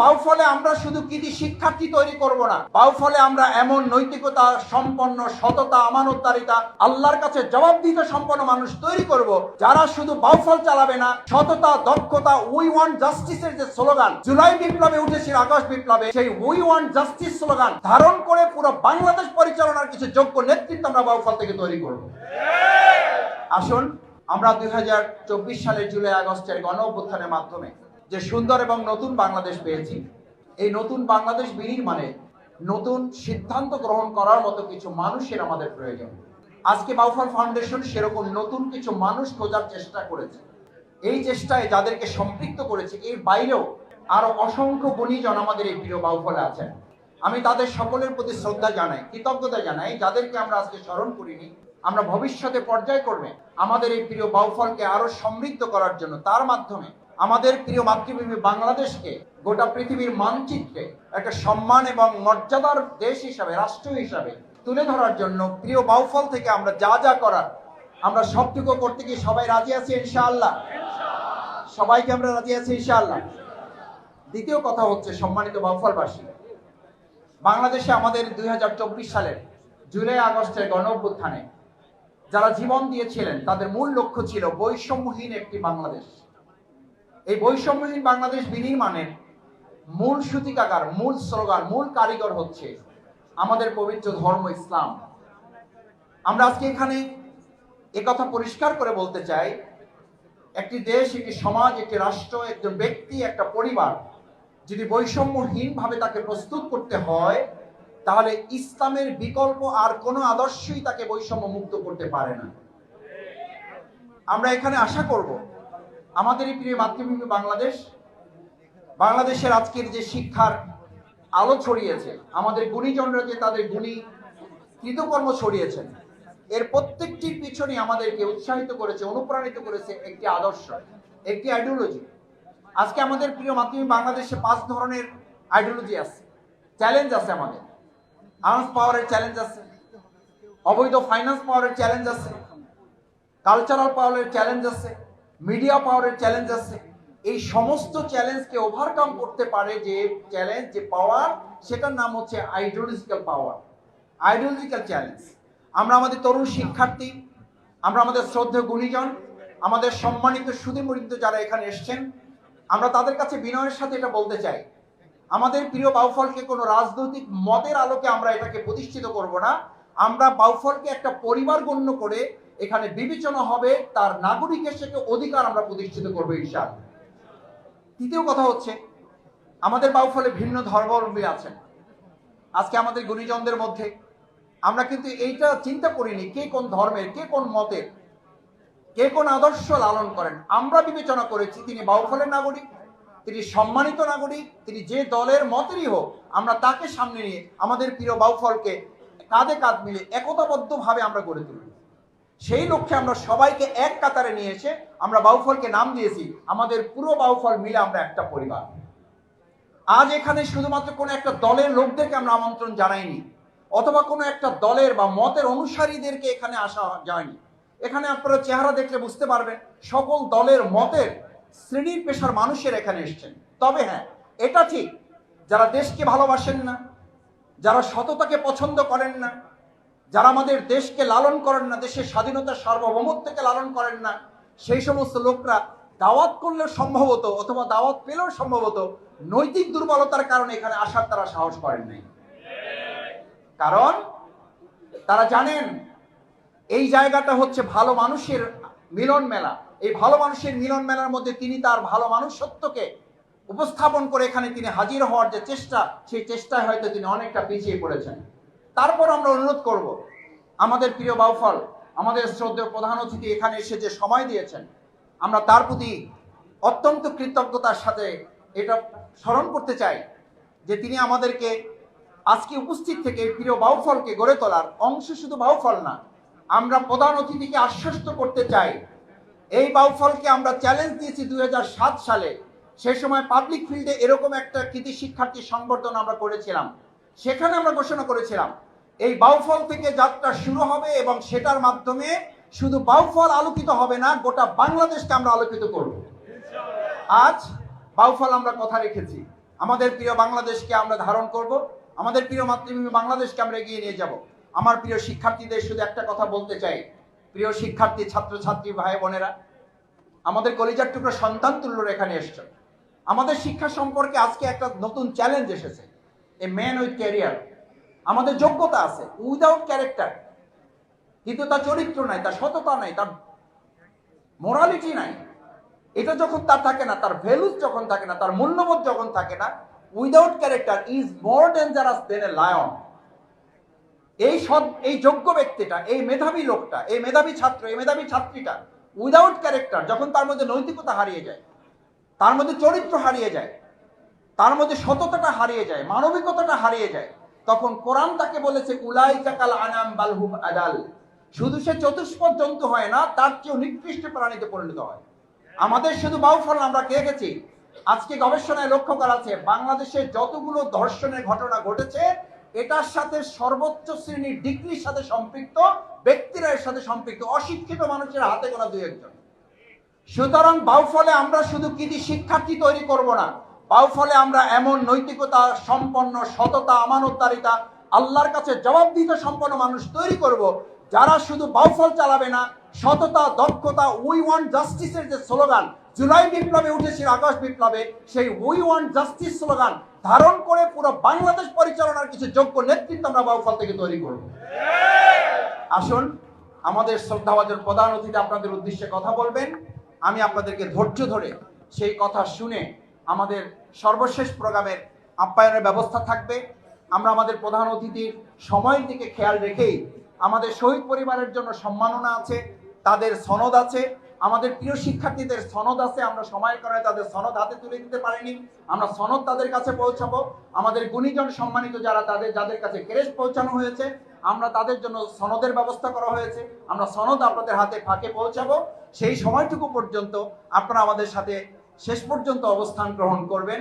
বাউফলে আমরা শুধু কৃতি শিক্ষার্থী তৈরি করব না। বাউফলে আমরা এমন নৈতিকতা, সম্পন্ন সততা, আমানতদারিতা, আল্লাহর কাছে জবাবদিহিত সম্পন্ন মানুষ তৈরি করব, যারা শুধু বাউফল চালাবে না, সততা, দক্ষতা উই ওয়ান্ট জাস্টিসের যে স্লোগান, জুলাই বিপ্লবে উঠেছিল, আগস্ট বিপ্লবে, সেই উই ওয়ান্ট জাস্টিস স্লোগান ধারণ করে পুরো বাংলাদেশ পরিচালনার কিছু যোগ্য নেতৃত্ব আমরা বাউফল থেকে তৈরি করব। আসুন, আমরা দুই হাজার চব্বিশ সালের জুলাই আগস্টের গণ অভ্যুত্থানের মাধ্যমে যে সুন্দর এবং নতুন বাংলাদেশ পেয়েছি। এই নতুন বাংলাদেশ বিনির্মাণে নতুন সিদ্ধান্ত গ্রহণ করার মতো কিছু মানুষের আমাদের প্রয়োজন। আজকে বাউফল ফাউন্ডেশন সেরকম নতুন কিছু মানুষ খোঁজার চেষ্টা করেছে। এই চেষ্টায় যাদেরকে সম্পৃক্ত করেছে, এর বাইরেও আরও অসংখ্য গুণীজন আমাদের এই প্রিয় বাউফলে আছেন। আমি তাদের সকলের প্রতি শ্রদ্ধা জানাই, কৃতজ্ঞতা জানাই। যাদেরকে আমরা আজকে স্মরণ করিনি, আমরা ভবিষ্যতে পর্যায়ক্রমে আমাদের এই প্রিয় বাউফলকে আরও সমৃদ্ধ করার জন্য তার মাধ্যমে আমাদের প্রিয় মাতৃভূমি বাংলাদেশকে, গোটা পৃথিবীর মানচিত্রে একটা সম্মান এবং মর্যাদার দেশ হিসাবে, রাষ্ট্র হিসাবে তুলে ধরার জন্য প্রিয় বাউফল থেকে আমরা যা যা করার, আমরা সবটুকু করতে গিয়ে সবাই রাজি আছি ইনশাআল্লাহ? সবাইকে আমরা রাজি আছি ইনশাআল্লাহ? দ্বিতীয় কথা হচ্ছে সম্মানিত বাউফলবাসী বাংলাদেশে আমাদের দুই হাজার চব্বিশ সালের জুলাই আগস্টের গণ অভ্যুত্থানে যারা জীবন দিয়েছিলেন, তাদের মূল লক্ষ্য ছিল বৈষম্যহীন একটি বাংলাদেশ। এই বৈষম্যহীন বাংলাদেশ বিনির্মাণের মূল সূতিকাগার মূল স্লোগান, মূল কারিগর হচ্ছে আমাদের পবিত্র ধর্ম ইসলাম। আমরা আজকে এখানে একথা পরিষ্কার করে বলতে চাই, একটি দেশ, একটি সমাজ, একটি রাষ্ট্র, একজন ব্যক্তি, একটা পরিবার যদি বৈষম্যহীনভাবে তাকে প্রস্তুত করতে হয়, তাহলে ইসলামের বিকল্প আর কোনো আদর্শই তাকে বৈষম্য মুক্ত করতে পারে না। আমরা এখানে আশা করব আমাদের এই প্রিয় মাতৃভূমি বাংলাদেশ। বাংলাদেশের আজকের যে শিক্ষার আলো ছড়িয়েছে, আমাদের গুণীজনরা যে তাদের গুণী কৃতকর্ম ছড়িয়েছেন, এর প্রত্যেকটির পিছনে আমাদেরকে উৎসাহিত করেছে, অনুপ্রাণিত করেছে একটি আদর্শ, একটি আইডিওলজি আজকে আমাদের প্রিয় মাতৃভূমি বাংলাদেশে পাঁচ ধরনের আইডিওলজি আছে। চ্যালেঞ্জ আছে আমাদের। আর্মস পাওয়ারের চ্যালেঞ্জ আছে। অবৈধ ফাইন্যান্স পাওয়ারের চ্যালেঞ্জ আছে। কালচারাল পাওয়ারের চ্যালেঞ্জ আছে। মিডিয়া পাওয়ারের চ্যালেঞ্জ আছে। এই সমস্ত চ্যালেঞ্জকে ওভারকাম করতে পারে যে চ্যালেঞ্জ যে পাওয়ার সেটার নাম হচ্ছে আইডিওলজিক্যাল পাওয়ার আইডিওলজিক্যাল চ্যালেঞ্জ আমরা আমাদের তরুণ শিক্ষার্থী, আমরা আমাদের শ্রদ্ধেয় গুণীজন, আমাদের সম্মানিত সুদীমৃদ্ধ যারা এখানে এসছেন, আমরা তাদের কাছে বিনয়ের সাথে এটা বলতে চাই। আমাদের প্রিয় বাউফলকে কোনো রাজনৈতিক মতের আলোকে আমরা এটাকে প্রতিষ্ঠিত করব না। আমরা বাউফলকে একটা পরিবার গণ্য করে এখানে বিবেচনা হবে তার নাগরিক হিসেবে অধিকার আমরা প্রতিষ্ঠিত করব ঈশান তৃতীয় কথা হচ্ছে, আমাদের বাউফলে ভিন্ন ধর্মাবলম্বী আছেন। আজকে আমাদের গুণীজনদের মধ্যে আমরা কিন্তু এইটা চিন্তা করিনি কে কোন ধর্মের, কে কোন মতের, কে কোন আদর্শ লালন করেন। আমরা বিবেচনা করেছি তিনি বাউফলের নাগরিক, তিনি সম্মানিত নাগরিক, তিনি যে দলের মতেরই হোক, আমরা তাকে সামনে নিয়ে আমাদের প্রিয় বাউফলকে কাঁধে কাঁধ মিলে একতাবদ্ধভাবে আমরা গড়ে তুলি সেই লক্ষ্যে আমরা সবাইকে এক কাতারে নিয়ে এসে আমরা বাউফলকে নাম দিয়েছি। আমাদের পুরো বাউফল মিলে আমরা একটা পরিবার। আজ এখানে শুধুমাত্র কোনো একটা দলের লোকদেরকে আমরা আমন্ত্রণ জানাইনি, অথবা কোনো একটা দলের বা মতের অনুসারীদেরকে এখানে আসা যায়নি। এখানে আপনারা চেহারা দেখলে বুঝতে পারবেন, সকল দলের মতের শ্রেণির পেশার মানুষের এখানে এসছেন। তবে হ্যাঁ এটা ঠিক, যারা দেশকে ভালোবাসেন না, যারা সততাকে পছন্দ করেন না যারা আমাদের দেশকে লালন করেন না, দেশের স্বাধীনতা সার্বভৌমত্বকে লালন করেন না, সেই সমস্ত লোকরা দাওয়াত করলেও সম্ভবত অথবা দাওয়াত পেলেও সম্ভবত নৈতিক দুর্বলতার কারণে এখানে আসার তারা সাহস করেন নাই। কারণ তারা জানেন এই জায়গাটা হচ্ছে ভালো মানুষের মিলন মেলা। এই ভালো মানুষের মিলন মেলার মধ্যে তিনি তার ভালো মানুষত্বকে উপস্থাপন করে এখানে তিনি হাজির হওয়ার যে চেষ্টা, সেই চেষ্টায় হয়তো তিনি অনেকটা পিছিয়ে পড়েছেন। তারপর আমরা অনুরোধ করব, আমাদের প্রিয় বাউফল, আমাদের শ্রদ্ধেয় প্রধান অতিথি এখানে এসে যে সময় দিয়েছেন, আমরা তার প্রতি অত্যন্ত কৃতজ্ঞতার সাথে এটা স্মরণ করতে চাই যে তিনি আমাদেরকে আজকে উপস্থিত থেকে প্রিয় বাউফলকে গড়ে তোলার অংশ শুধু বাউফল না, আমরা প্রধান অতিথিকে আশ্বস্ত করতে চাই। এই বাউফলকে আমরা চ্যালেঞ্জ দিয়েছি দু হাজার সাত সালে। সে সময় পাবলিক ফিল্ডে এরকম একটা কৃতি শিক্ষার্থী সংবর্ধনা আমরা করেছিলাম। সেখানে আমরা ঘোষণা করেছিলাম, এই বাউফল থেকে যাত্রা শুরু হবে এবং সেটার মাধ্যমে শুধু বাউফল আলোকিত হবে না, গোটা বাংলাদেশকে আমরা আলোকিত করব। আজ বাউফল আমরা কথা রেখেছি। আমাদের প্রিয় বাংলাদেশকে আমরা ধারণ করব, আমাদের প্রিয় মাতৃভূমি বাংলাদেশকে আমরা এগিয়ে নিয়ে যাব। আমার প্রিয় শিক্ষার্থীদের শুধু একটা কথা বলতে চাই। প্রিয় শিক্ষার্থী, ছাত্রছাত্রী, ভাই বোনেরা, আমাদের কলিজার টুকরো সন্তান তুল্যর এখানে এসছে আমাদের শিক্ষা সম্পর্কে আজকে একটা নতুন চ্যালেঞ্জ এসেছে। এ ম্যান উইথ ক্যারিয়ার আমাদের যোগ্যতা আছে উইদাউট ক্যারেক্টার কিন্তু তার চরিত্র নাই, তার সততা নাই, তার মোরালিটি নাই। এটা যখন তার থাকে না, তার ভ্যালুস যখন থাকে না, তার মূল্যবোধ যখন থাকে না without character is more dangerous than a lion এই সৎ, এই যোগ্য ব্যক্তিটা, এই মেধাবী লোকটা, এই মেধাবী ছাত্র, এই মেধাবী ছাত্রীটা উইদাউট ক্যারেক্টার যখন তার মধ্যে নৈতিকতা হারিয়ে যায়, তার মধ্যে চরিত্র হারিয়ে যায় তার মধ্যে সততাটা হারিয়ে যায়, মানবিকতাটা হারিয়ে যায়। তখন কোরআন তাকে বলেছে উলাই কাল আনাম বালহুম আদাল। শুধু সে চতুষ্পদ জন্তু হয় না, তার চেয়েও নিকৃষ্ট প্রাণীতে পরিণত হয়। আমাদের শুধু বাউফল আমরা কে গেছি। আজকে গবেষণায় লক্ষ্য করা আছে, বাংলাদেশে যতগুলো ধর্ষণের ঘটনা ঘটেছে, এটার সাথে সর্বোচ্চ শ্রেণির ডিগ্রির সাথে সম্পৃক্ত, ব্যক্তিরা এর সাথে সম্পৃক্ত, অশিক্ষিত মানুষের হাতে গোনা দুই একজন। সুতরাং বাউফলে আমরা শুধু কৃতি শিক্ষার্থী তৈরি করব না বাউফলে আমরা এমন নৈতিকতা, সম্পন্ন সততা, আমানতদারিতা, আল্লাহর কাছে জবাবদিহিতা সম্পন্ন মানুষ তৈরি করব, যারা শুধু বাউফল চালাবে না, সততা, দক্ষতা উই ওয়ান্ট জাস্টিসের যে স্লোগান, জুলাই বিপ্লবে উঠেছিল, আগস্ট বিপ্লবে, সেই উই ওয়ান্ট জাস্টিস স্লোগান ধারণ করে পুরো বাংলাদেশ পরিচালনার কিছু যোগ্য নেতৃত্ব আমরা বাউফল থেকে তৈরি করব। আসুন, আমাদের শ্রদ্ধাভাজন প্রধান অতিথি আপনাদের উদ্দেশ্যে কথা বলবেন। আমি আপনাদেরকে ধৈর্য ধরে সেই কথা শুনে আমাদের সর্বশেষ প্রোগ্রামের আপ্যায়নের ব্যবস্থা থাকবে। আমরা আমাদের প্রধান অতিথির সময়ের দিকে খেয়াল রেখেই আমাদের শহীদ পরিবারের জন্য সম্মাননা আছে, তাদের সনদ আছে, আমাদের প্রিয় শিক্ষার্থীদের সনদ আছে, আমরা সময় করে তাদের সনদ হাতে তুলে দিতে পারিনি, আমরা সনদ তাদের কাছে পৌঁছাবো। আমাদের গুণীজন সম্মানিত যারা তাদের, যাদের কাছে ক্রেস্ট পৌঁছানো হয়েছে, আমরা তাদের জন্য সনদের ব্যবস্থা করা হয়েছে, আমরা সনদ আপনাদের হাতে ফাঁকে পৌঁছাবো। সেই সময়টুকু পর্যন্ত আপনারা আমাদের সাথে শেষ পর্যন্ত অবস্থান গ্রহণ করবেন।